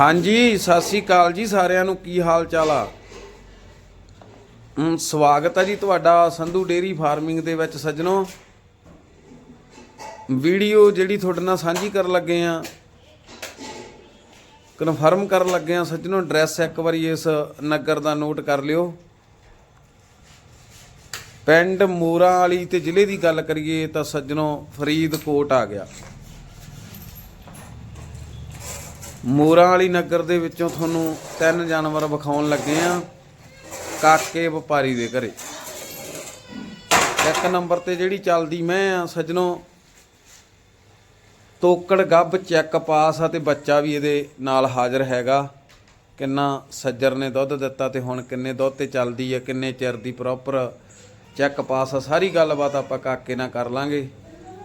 ਹਾਂਜੀ, ਸਤਿ ਸ੍ਰੀ ਅਕਾਲ ਜੀ ਸਾਰਿਆਂ ਨੂੰ। ਕੀ ਹਾਲ ਚਾਲ ਆ ਸਵਾਗਤ ਹੈ ਜੀ ਤੁਹਾਡਾ ਸੰਧੂ ਡੇਰੀ ਫਾਰਮਿੰਗ ਦੇ ਵਿੱਚ ਸੱਜਣੋ। ਵੀਡੀਓ ਜਿਹੜੀ ਤੁਹਾਡੇ ਨਾਲ ਸਾਂਝੀ ਕਰਨ ਲੱਗੇ ਆ ਕਨਫਰਮ ਕਰਨ ਲੱਗੇ ਆ ਸੱਜਣੋ ਐਡਰੈਸ ਇੱਕ ਵਾਰੀ ਇਸ ਨਗਰ ਦਾ ਨੋਟ ਕਰ ਲਿਓ। ਪਿੰਡ ਮੋਰਾਂ ਵਾਲੀ ਤੇ ਜ਼ਿਲ੍ਹੇ ਦੀ ਗੱਲ ਕਰੀਏ ਤਾਂ ਸੱਜਣੋ, ਫਰੀਦਕੋਟ ਆ ਗਿਆ। ਮੋਰਾਂ ਵਾਲੀ ਨਗਰ ਦੇ ਵਿੱਚੋਂ ਤੁਹਾਨੂੰ ਤਿੰਨ ਜਾਨਵਰ ਵਿਖਾਉਣ ਲੱਗੇ ਆ, ਕਾਕੇ ਵਪਾਰੀ ਦੇ ਘਰੇ। ਇੱਕ ਨੰਬਰ ਤੇ ਜਿਹੜੀ ਚੱਲਦੀ ਮੈਂ ਆ, ਸੱਜਣੋ, ਤੋਕੜ ਗੱਭ ਚੈੱਕ ਪਾਸ ਆ ਤੇ ਬੱਚਾ ਵੀ ਇਹਦੇ ਨਾਲ ਹਾਜ਼ਰ ਹੈਗਾ। ਕਿੰਨਾ ਸੱਜਰ ਨੇ ਦੁੱਧ ਦਿੱਤਾ ਤੇ ਹੁਣ ਕਿੰਨੇ ਦੁੱਧ ਤੇ ਚੱਲਦੀ ਆ, ਕਿੰਨੇ ਚਿਰ ਦੀ ਪ੍ਰੋਪਰ ਚੈੱਕ ਪਾਸ ਆ, ਸਾਰੀ ਗੱਲਬਾਤ ਆਪਾਂ ਕਾਕੇ ਨਾਲ ਕਰ ਲਾਂਗੇ।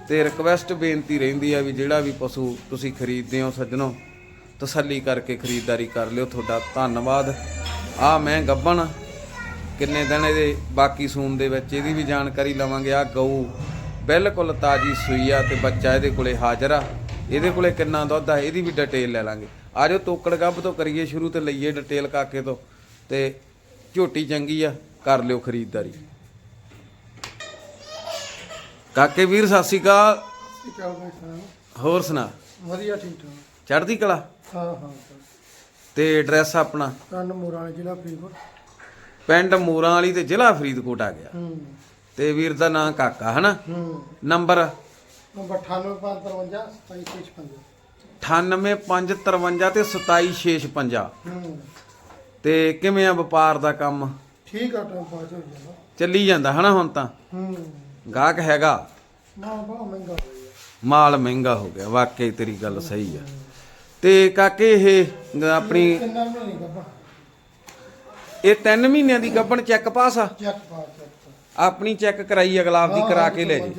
ਤੇ ਰਿਕਵੈਸਟ ਬੇਨਤੀ ਰਹਿੰਦੀ ਆ ਵੀ ਜਿਹੜਾ ਵੀ ਪਸ਼ੂ ਤੁਸੀਂ ਖਰੀਦਦੇ ਹੋ ਸੱਜਣੋ ਤਸੱਲੀ ਕਰਕੇ ਖਰੀਦਦਾਰੀ ਕਰ ਲਿਓ ਤੁਹਾਡਾ ਧੰਨਵਾਦ। ਆ ਮੈਂ ਗੱਬਣ ਕਿੰਨੇ ਦਿਨ ਇਹਦੇ ਬਾਕੀ ਸੂਨ ਦੇ ਵਿੱਚ ਇਹਦੀ ਵੀ ਜਾਣਕਾਰੀ ਲਵਾਂਗੇ। ਆ ਗਊ ਬਿਲਕੁਲ ਤਾਜੀ ਸੂਈ ਆ ਤੇ ਬੱਚਾ ਇਹਦੇ ਕੋਲੇ ਹਾਜ਼ਰ ਆ। ਇਹਦੇ ਕੋਲੇ ਕਿੰਨਾ ਦੁੱਧ ਆ ਇਹਦੀ ਵੀ ਡਿਟੇਲ ਲੈ ਲਾਂਗੇ। ਆਜੋ ਤੋਕੜ ਗੱਭ ਤੋਂ ਕਰੀਏ ਸ਼ੁਰੂ ਤੇ ਲਈਏ ਡਿਟੇਲ ਕਾਕੇ ਤੋਂ ਤੇ ਝੋਟੀ ਚੰਗੀ ਆ ਕਰ ਲਿਓ ਖਰੀਦਦਾਰੀ। ਕਾਕੇ ਵੀਰ ਸਤਿ ਸ਼੍ਰੀ ਅਕਾਲ। ਹੋਰ ਸੁਣਾ। ਵਧੀਆ ਠੀਕ ਠਾਕ। ਚੜ੍ਹਦੀ ਕਲਾ? ਹਾਂ ਹਾਂ ਤੇ ਐਡਰੈਸ ਆਪਣਾ? ਕੰਨ ਮੋਰਾਲੇ ਜ਼ਿਲ੍ਹਾ ਫਰੀਦਕੋਟ। ਪਿੰਡ ਮੂਰਾਂ ਵਾਲੀ ਤੇ ਜ਼ਿਲ੍ਹਾ ਫਰੀਦਕੋਟ ਆ ਗਿਆ। ਹੂੰ। ਤੇ ਵੀਰ ਦਾ ਨਾਂ ਕਾਕਾ ਹਨਾ? ਹੂੰ। ਨੰਬਰ? ਨੰਬਰ 9855 2755 98553 ਤੇ 27656 ਹੂੰ। ਤੇ ਕਿਵੇਂ ਆ ਵਪਾਰ ਦਾ ਕੰਮ? ਠੀਕ ਆ ਟਾਈਮ ਪਾਸ ਹੋ ਜਾਂਦਾ ਚੱਲੀ ਜਾਂਦਾ ਹਨਾ ਹੁਣ ਤਾਂ? ਹੂੰ। ਗਾਹਕ ਹੈਗਾ? ਨਾ ਬਹੁਤ ਮਹਿੰਗਾ ਮਾਲ ਮਹਿੰਗਾ ਹੋ ਗਿਆ ਵਾਕਈ ਤੇਰੀ ਗੱਲ ਸਹੀ ਆ। ਤੇ ਕਾਕੇ ਇਹ ਆਪਣੀ ਇਹ 3 ਮਹੀਨਿਆਂ ਦੀ ਗੱਭਣ ਚੈੱਕ ਪਾਸ ਆ? ਚੈੱਕ ਪਾਸ ਚੈੱਕ ਆਪਣੀ ਚੈੱਕ ਕਰਾਈ ਅਗਲਾਬ ਦੀ ਕਰਾ ਕੇ ਲੈ ਜੀ।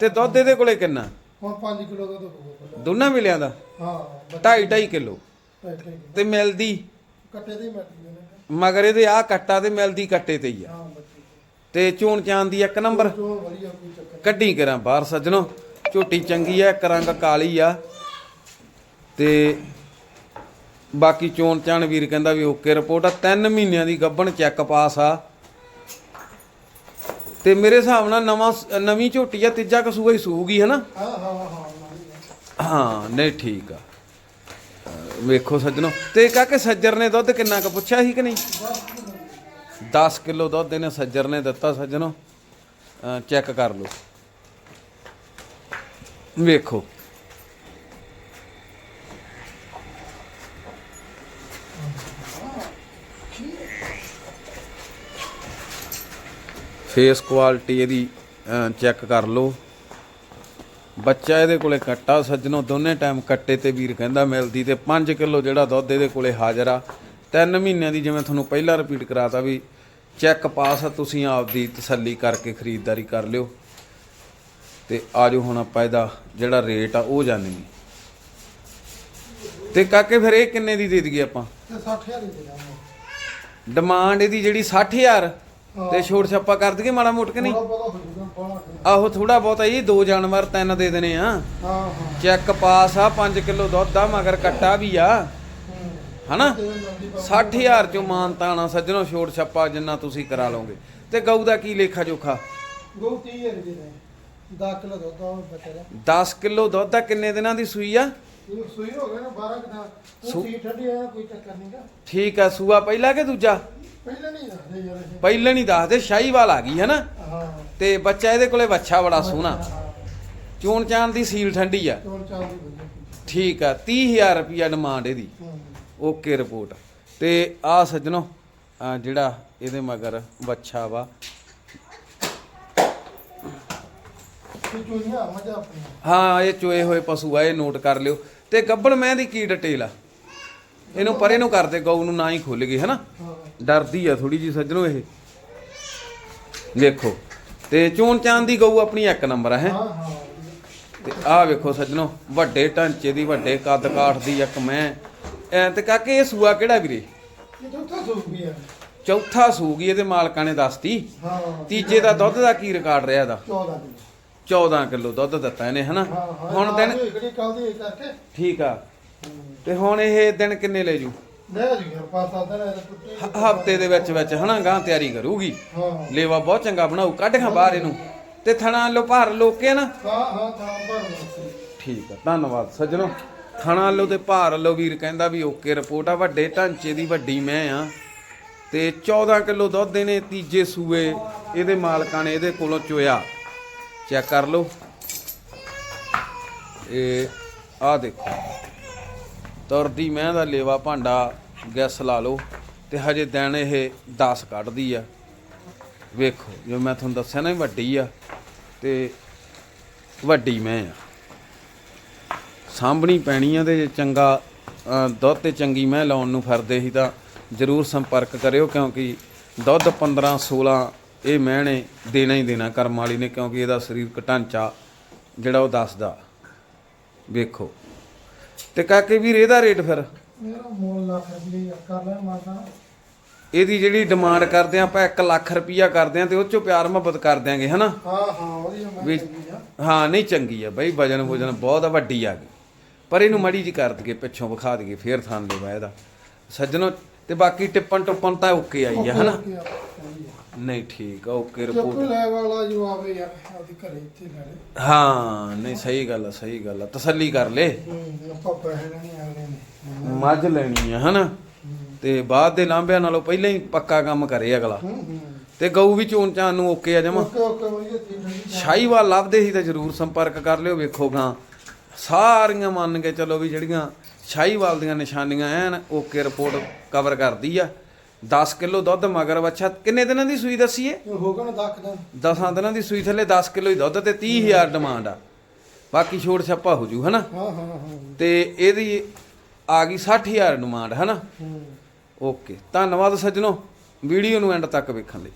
ਤੇ ਦੁੱਧ ਇਹਦੇ ਕੋਲੇ ਕਿੰਨਾ? ਹੁਣ 5 ਕਿਲੋ ਦਾ ਹੋਊਗਾ ਦੋਨਾਂ ਵੇਲਿਆਂ ਦਾ? ਹਾਂ 2.5 2.5 ਕਿਲੋ। ਢਾਈ ਢਾਈ ਕਿੱਲੋ। ਤੇ ਮਿਲਦੀ? ਕੱਟੇ ਦੇ ਮਿਲਦੀ ਨੇ। ਮਗਰ ਇਹਦੇ ਆ ਕੱਟਾ ਤੇ ਮਿਲਦੀ ਕੱਟੇ ਤੇ ਹੀ ਆ। ਹਾਂ ਬੱਚੇ ਤੇ। ਚੋਣ ਚਾਂਦ ਦੀ ਇੱਕ ਨੰਬਰ ਜੋ ਵਧੀਆ ਕੋਈ ਚੱਕਰ ਕੱਢੀ ਕਰਾਂ ਬਾਹਰ ਸੱਜਣੋ। ਝੋਟੀ ਚੰਗੀ ਆ ਇੱਕ ਰੰਗ ਕਾਲੀ ਆ। ਤੇ ਬਾਕੀ ਚੋਣ ਚਾਣ ਵੀਰ ਕਹਿੰਦਾ ਵੀ ਓਕੇ ਰਿਪੋਰਟ ਆ, ਤਿੰਨ ਮਹੀਨਿਆਂ ਦੀ ਗੱਭਣ ਚੈੱਕ ਪਾਸ ਆ। ਤੇ ਮੇਰੇ ਹਿਸਾਬ ਨਾਲ ਨਵਾਂ ਨਵੀਂ ਝੋਟੀ ਆ, ਤੀਜਾ ਕਸੂਆ ਹੀ ਸੂਗੀ ਹੈ ਨਾ ਹਾਂ ਹਾਂ ਹਾਂ ਹਾਂ ਨਹੀਂ ਠੀਕ ਆ। ਵੇਖੋ ਸੱਜਣੋ। ਤੇ ਕਾਕੇ ਸੱਜਰ ਨੇ ਦੁੱਧ ਕਿੰਨਾ ਕੁ ਪੁੱਛਿਆ ਸੀ ਕਿ ਨਹੀਂ? 10 ਕਿਲੋ ਦੁੱਧ ਇਹਨੇ ਸੱਜਰ ਨੇ ਦਿੱਤਾ ਸੱਜਣੋ। ਚੈੱਕ ਕਰ ਲਓ। ਵੇਖੋ। ਫੇਸ ਕੁਆਲਿਟੀ ਇਹਦੀ ਚੈੱਕ ਕਰ ਲਓ। ਬੱਚਾ ਇਹਦੇ ਕੋਲੇ ਕੱਟਾ ਸੱਜਣੋ ਦੋਨੇ ਟਾਈਮ ਕੱਟੇ ਤੇ ਵੀਰ ਕਹਿੰਦਾ ਮਿਲਦੀ ਤੇ 5 ਕਿਲੋ ਜਿਹੜਾ ਦੁੱਧ ਇਹਦੇ ਕੋਲੇ ਹਾਜ਼ਰ ਆ। ਤਿੰਨ ਮਹੀਨਿਆਂ ਦੀ ਜਿਵੇਂ ਤੁਹਾਨੂੰ ਪਹਿਲਾਂ ਰਿਪੀਟ ਕਰਾਤਾ ਵੀ ਚੈੱਕ ਪਾਸ ਆ ਤੁਸੀਂ ਆਪਦੀ ਤਸੱਲੀ ਕਰਕੇ ਖਰੀਦਦਾਰੀ ਕਰ ਲਿਓ। ਤੇ ਆਜੋ ਹੁਣ ਆਪਾਂ ਇਹਦਾ ਜਿਹੜਾ ਰੇਟ ਆ ਉਹ ਜਾਣੀਏ। ਤੇ ਕਾਕੇ ਫਿਰ ਇਹ ਕਿੰਨੇ ਦੀ ਦੇ ਦਈਏ ਆਪਾਂ? ਤੇ 60000 ਦੇ ਦਾਂਗੇ। ਡਿਮਾਂਡ ਇਹਦੀ ਜਿਹੜੀ 60000 ਤੇ ਛੋਟ ਛੱਪਾ ਕਰ ਦਈਏ ਮਾੜਾ ਮੋਟ ਕਿ ਨਹੀਂ? ਆਹੋ ਥੋੜਾ ਬਹੁਤਾ ਜੀ ਦੋ ਜਾਨਵਰ ਤਿੰਨ ਦੇ ਦੇਣੇ ਆ। ਚੈੱਕ ਪਾਸ ਆ 5 ਕਿਲੋ ਦੁੱਧ ਆ ਮਗਰ ਕੱਟਾ ਵੀ ਆ। ਹਨਾ? ਤੇ ਮਿਲਦੀ ਬਸ 60000 ਚੋਂ ਮਾਨਤਾਣਾ ਸੱਜਣੋ ਛੋਟ ਛੱਪਾ ਜਿੰਨਾ ਤੁਸੀਂ ਕਰਾ ਲਓਗੇ। ਤੇ ਗਊ ਦਾ ਕੀ ਲੇਖਾ ਜੋਖਾ? ਗੋ 30000 ਦੇ ਨੇ 10 ਕਿਲੋ ਦੁੱਧ ਆ ਬਚਾ 10 ਕਿਲੋ ਦੁੱਧ ਆ ਕਿੰਨੇ ਦਿਨਾਂ ਦੀ ਸੂਈ ਆ? ਸੂਈ ਹੋ ਗਿਆ ਨਾ 12 ਕਿਦਾ ਸੂ- ਉਹ ਸੀ ਠੰਡੀ ਆ ਕੋਈ ਚੱਕਰ ਨਹੀਂਗਾ ਠੀਕ ਆ ਸੂਆ ਪਹਿਲਾ ਕਿ ਦੂਜਾ? ਪਹਿਲਾਂ ਨਹੀਂ ਦੱਸਦੇ ਯਾਰ ਇਹ। ਪਹਿਲੇ ਨਹੀਂ ਦੱਸਦੇ ਸ਼ਾਹੀਵਾਲ ਆ ਗਈ ਹੈ ਨਾ ਹਾਂ। ਤੇ ਬੱਚਾ ਇਹਦੇ ਕੋਲੇ ਵੱਛਾ ਬੜਾ ਸੋਹਣਾ। ਚੂਣ ਚਾਣ ਦੀ ਸੀਲ ਠੰਡੀ ਆ। ਚੋਲ ਚਾਲ ਦੀ ਵਧੀਆ ਠੀਕ ਆ 30000 ਰੁਪਿਆ ਡਿਮਾਂਡ ਇਹਦੀ। ਹੂੰ। Okay report. ਤੇ ਆ ਸੱਜਣੋ ਜਿਹੜਾ ਇਹਦੇ ਮਗਰ ਵੱਛਾ ਵਾ। ਇਹ ਚੋਈਆਂ ਮਜ਼ਾ ਆਪਣੀ ਹਾਂ ਇਹ ਚੋਏ ਹੋਏ ਪਸ਼ੂ ਆ ਇਹ ਨੋਟ ਕਰ ਲਿਓ। ਤੇ ਗੱਬਣ ਮੈਂ ਦੀ ਕੀ ਡਿਟੇਲ ਆ? ਇਹਨੂੰ ਪਰੇ ਨੂੰ ਕਰਦੇ ਗਊ ਨੂੰ ਨਾ ਹੀ ਖੁੱਲ ਗਈ ਹਨਾ? ਹਾਂ। ਡਰਦੀ ਆ ਥੋੜੀ ਜੀ ਸੱਜਣੋ ਇਹ। ਵੇਖੋ ਤੇ ਚੋਣ ਚਾਂਦ ਦੀ ਗਊ ਆਪਣੀ ਇੱਕ ਨੰਬਰ ਹੈ? ਹਾਂ ਹਾਂ। ਤੇ ਆਹ ਵੇਖੋ ਸੱਜਣੋ ਵੱਡੇ ਢਾਂਚੇ ਦੀ ਵੱਡੇ ਕੱਦ ਕਾਠ ਦੀ ਇੱਕ ਮੈਂ। ਐ ਤੇ ਕਾਕੇ ਇਹ ਸੂਆ ਕਿਹੜਾ ਵੀਰੇ? ਚੌਥਾ ਸੂਗੀ ਇਹਦੇ ਮਾਲਕਾਂ ਨੇ ਦੱਸਤੀ। ਹਾਂ। ਤੀਜੇ ਦਾ ਦੁੱਧ ਦਾ ਕੀ ਰਿਕਾਰਡ ਰਿਹਾ ਦਾ 14 ਕਿਲੋ। 14 ਕਿਲੋ ਦੁੱਧ ਦਿੱਤਾ ਇਹਨੇ ਹਨਾ? ਹੁਣ ਦਿਨ ਠੀਕ ਆ। ਤੇ ਹੁਣ ਇਹ ਦਿਨ ਕਿੰਨੇ ਲੈ ਜੂ? ਲੈ ਜੀ ਯਾਰ ਪਾਸਾ ਦਾ ਇਹ ਟੁੱਟੇ ਹਫ਼ਤੇ ਦੇ ਵਿੱਚ ਵਿੱਚ ਹਨਾ ਗਾਂ ਤਿਆਰੀ ਕਰੂਗੀ। ਹਾਂ। ਲੇਵਾ ਬਹੁਤ ਚੰਗਾ ਬਣਾਉ ਕੱਢ ਖਾਂ ਬਾਹਰ ਇਹਨੂੰ। ਤੇ ਥਣਾ ਲੋ ਭਾਰ ਲੋਕੇ ਨਾ। ਹਾਂ ਹਾਂ ਤਾਂ ਭਰ ਠੀਕ ਆ ਧੰਨਵਾਦ ਸੱਜਣੋ। ਥਣਾ ਲੋ ਤੇ ਭਾਰ ਲੋ ਵੀਰ ਕਹਿੰਦਾ ਵੀ ਓਕੇ ਰਿਪੋਰਟ ਆ ਵੱਡੇ ਢਾਂਚੇ ਦੀ ਵੱਡੀ ਮੈਂ ਆ। ਤੇ 14 ਕਿਲੋ ਦੁੱਧ ਇਹਨੇ ਤੀਜੇ ਸੂਏ ਇਹਦੇ ਮਾਲਕਾਂ ਨੇ ਇਹਦੇ ਕੋਲੋਂ ਚੋਇਆ। ਚੈੱਕ ਕਰ ਲਓ। ਇਹ ਆ ਦੇਖੋ। ਤੁਰਦੀ ਮੈਂ ਦਾ ਲੇਵਾ ਭਾਂਡਾ ਗੈਸ ਲਾ ਲਓ ਤੇ ਹਜੇ ਦਿਨ ਇਹ 10 ਕੱਢਦੀ ਆ। ਵੇਖੋ, ਜੋ ਮੈਂ ਤੁਹਾਨੂੰ ਦੱਸਿਆ ਨਾ ਵੱਡੀ ਆ ਤੇ ਵੱਡੀ ਮੈਂ ਆ। ਸਾਂਭਣੀ ਪੈਣੀ ਆ ਤੇ ਜੇ ਚੰਗਾ ਦੁੱਧ ਤੇ ਚੰਗੀ ਮੈਂ ਲਾਉਣ ਨੂੰ ਫਰਦੇ ਸੀ ਤਾਂ ਜਰੂਰ ਸੰਪਰਕ ਕਰਿਓ ਕਿਉਂਕਿ ਦੁੱਧ 15 16 ਇਹ ਮੈਂ ਨੇ ਦੇਣਾ ਹੀ ਦੇਣਾ ਕਰਮ ਵਾਲੀ ਨੇ ਕਿਉਂਕਿ ਇਹਦਾ ਸਰੀਰਕ ਢਾਂਚਾ ਜਿਹੜਾ ਉਹ ਦੱਸਦਾ। ਵੇਖੋ। ਤੇ ਕਾਕੇ ਵੀਰ, ਇਹਦਾ ਰੇਟ ਫਿਰ? ਮੇਰਾ ਮੋਲ ਲੱਖ ਰੁਪਏ ਕਰ ਲੈ ਮਾਤਾ ਇਹਦੀ ਜਿਹੜੀ ਡਿਮਾਂਡ ਕਰਦੇ ਆ ਆਪਾਂ 1 ਲੱਖ ਰੁਪਈਆ ਕਰਦੇ ਆ ਤੇ ਉਹ ਚੋਂ ਪਿਆਰ ਮੁਹੱਬਤ ਕਰ ਦਿਆਂਗੇ ਹਨਾ? ਹਾਂ ਹਾਂ ਵਧੀਆ ਮੈਂ ਵੀ ਚੰਗੀ ਆ। ਹਾਂ ਨਹੀਂ ਚੰਗੀ ਆ ਬਈ ਵਜਨ ਵਜਨ ਬਹੁਤ ਵੱਡੀ ਆ ਗਈ। ਪਰ ਇਹਨੂੰ ਮੜੀ ਜੀ ਕਰ ਦਈਏ ਪਿੱਛੋਂ ਵਿਖਾ ਦਈਏ ਫੇਰ ਥਾਂ ਦੇ ਇਹਦਾ। ਸੱਜਣੋ ਤੇ ਬਾਕੀ ਟਿੱਪਣ ਟੁੱਪਣ ਤਾਂ ਓਕੇ ਆਈ ਆ ਹਨਾ? ਓਕੇ ਆ, ਆ। ਨਹੀਂ ਠੀਕ ਆ ਓਕੇ ਚੱਕੂ ਰਿਪੋਰਟ ਲੈ ਵਾਲਾ ਜੋ ਆਵੇ ਯਾਰ ਆਦੀ ਘਰੇ ਇੱਥੇ ਲੈ ਲੈ। ਹਾਂ ਨਹੀਂ ਸਹੀ ਗੱਲ ਆ ਸਹੀ ਗੱਲ ਆ ਤਸੱਲੀ ਕਰ ਲੈ। ਹੂੰ ਆਪਾਂ ਪੈਸੇ ਨਹੀਂ ਅਗਲੇ ਨੇ। ਮੱਝ ਲੈਣੀ ਆ ਹਨਾ? ਤੇ ਬਾਅਦ ਦੇ ਲਾਂਭਿਆਂ ਨਾਲੋਂ ਪਹਿਲਾਂ ਹੀ ਪੱਕਾ ਕੰਮ ਕਰੇ ਅਗਲਾ। ਹੂੰ ਹੂੰ। ਤੇ ਗਊ ਵੀ ਚੋਣ ਚਾਨ ਨੂੰ ਓਕੇ ਆ ਜਮਾ। ਓਕੇ ਓਕੇ ਵਧੀਆ ਠੀਕ ਹੈ। ਸ਼ਾਹੀਵਾਲ ਲੱਭਦੇ ਸੀ ਤਾਂ ਜਰੂਰ ਸੰਪਰਕ ਕਰ ਲਿਓ ਵੇਖੋ ਗਾਂ। ਸਾਰੀਆਂ ਮੰਨ ਕੇ ਚਲੋ ਵੀ ਜਿਹੜੀਆਂ ਸ਼ਾਹੀਵਾਲ ਦੀਆਂ ਨਿਸ਼ਾਨੀਆਂ ਐਨ ਓਕੇ ਰਿਪੋਰਟ ਕਵਰ ਕਰਦੀ ਆ। 10 ਕਿਲੋ ਦੁੱਧ ਮਗਰ ਬੱਚਾ ਕਿੰਨੇ ਦਿਨਾਂ ਦੀ ਸੂਈ ਦੱਸੀਏ? ਇਹ ਹੋਗਾ ਨਾ ਦੱਖ ਦਾ 10 ਦਿਨਾਂ ਦੀ ਸੂਈ ਥੱਲੇ 10 ਕਿਲੋ ਹੀ ਦੁੱਧ ਤੇ 30000 ਡਿਮਾਂਡ ਆ। ਬਾਕੀ ਛੋੜ ਛੱਪਾ ਹੋ ਜੂ ਹਨਾ? ਹਾਂ ਹਾਂ ਹਾਂ ਤੇ ਇਹਦੀ ਆ ਗਈ 60000 ਡਿਮਾਂਡ ਹਨਾ? ਹੂੰ। ਓਕੇ ਧੰਨਵਾਦ ਸੱਜਣੋ। ਵੀਡੀਓ ਨੂੰ ਐਂਡ ਤੱਕ ਵੇਖਣ ਲਈ।